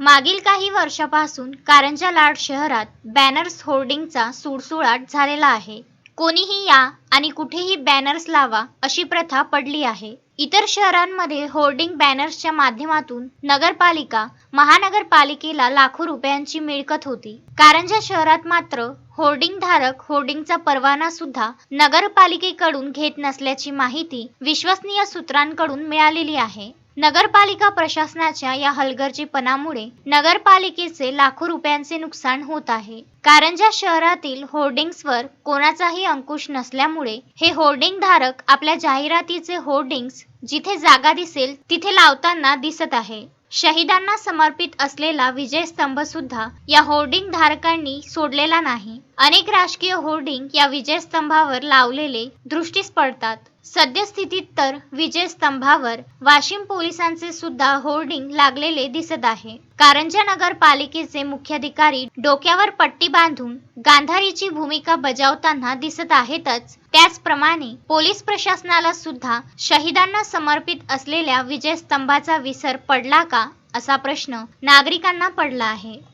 मागील काही वर्षापासून कारंजा लाड शहरात बॅनर्स होर्डिंगचा सुळसुळाट झालेला आहे. कोणीही या आणि कुठेही बॅनर्स लावा अशी प्रथा पडली आहे. इतर शहरांमध्ये होर्डिंग बॅनर्सच्या माध्यमातून नगरपालिका महानगरपालिकेला लाखो रुपयांची मिळकत होती. कारंजा शहरात मात्र होर्डिंग धारक होर्डिंगचा परवाना सुद्धा नगरपालिकेकडून घेत नसल्याची माहिती विश्वसनीय सूत्रांकडून मिळालेली आहे. नगरपालिका प्रशासनाच्या या हलगर्जीपणामुळे नगरपालिकेचे लाखो रुपयांचे नुकसान होत आहे. कारंजा शहरातील होर्डिंग्सवर कोणाचाही अंकुश नसल्यामुळे हे होर्डिंग धारक आपल्या जाहिरातीचे होर्डिंग्स जिथे जागा दिसेल तिथे लावताना दिसत आहे. शहीदांना समर्पित असलेला विजय स्तंभ सुद्धा या होर्डिंग धारकांनी सोडलेला नाही. अनेक राजकीय होर्डिंग या विजय स्तंभावर लावलेले दृष्टीस पडतात. सद्यस्थितीत तर विजय स्तंभावर वाशिम पोलिसांचे सुद्धा होर्डिंग लागलेले दिसत आहे. कारंजा नगरपालिकेचे मुख्याधिकारी डोक्यावर पट्टी बांधून गांधारीची भूमिका बजावताना दिसत आहेतच. त्याचप्रमाणे पोलीस प्रशासनाला सुद्धा शहीदांना समर्पित असलेल्या विजय स्तंभाचा विसर पडला का असा प्रश्न नागरिकांना पडला आहे.